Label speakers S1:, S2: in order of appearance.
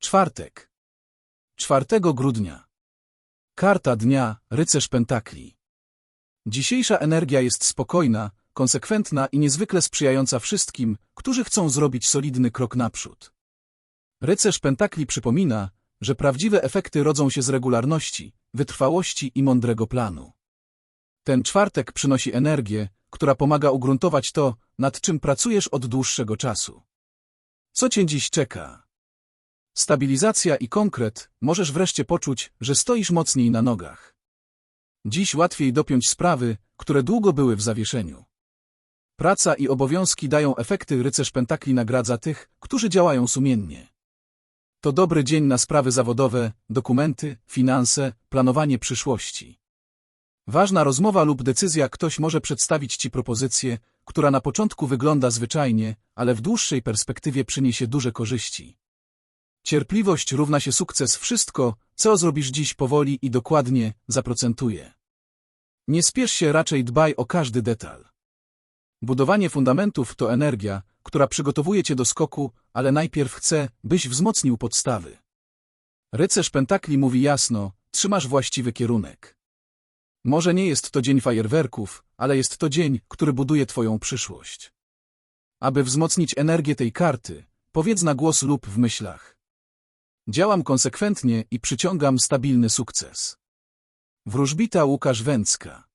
S1: Czwartek. 4 grudnia. Karta dnia, rycerz pentakli. Dzisiejsza energia jest spokojna, konsekwentna i niezwykle sprzyjająca wszystkim, którzy chcą zrobić solidny krok naprzód. Rycerz pentakli przypomina, że prawdziwe efekty rodzą się z regularności, wytrwałości i mądrego planu. Ten czwartek przynosi energię, która pomaga ugruntować to, nad czym pracujesz od dłuższego czasu. Co cię dziś czeka? Stabilizacja i konkret, możesz wreszcie poczuć, że stoisz mocniej na nogach. Dziś łatwiej dopiąć sprawy, które długo były w zawieszeniu. Praca i obowiązki dają efekty, rycerz pentakli nagradza tych, którzy działają sumiennie. To dobry dzień na sprawy zawodowe, dokumenty, finanse, planowanie przyszłości. Ważna rozmowa lub decyzja ktoś może przedstawić Ci propozycję, która na początku wygląda zwyczajnie, ale w dłuższej perspektywie przyniesie duże korzyści. Cierpliwość równa się sukces. Wszystko, co zrobisz dziś powoli i dokładnie, zaprocentuje. Nie spiesz się, raczej dbaj o każdy detal. Budowanie fundamentów to energia, która przygotowuje cię do skoku, ale najpierw chce, byś wzmocnił podstawy. Rycerz pentakli mówi jasno, trzymasz właściwy kierunek. Może nie jest to dzień fajerwerków, ale jest to dzień, który buduje twoją przyszłość. Aby wzmocnić energię tej karty, powiedz na głos lub w myślach. Działam konsekwentnie i przyciągam stabilny sukces. Wróżbita Łukasz Węcka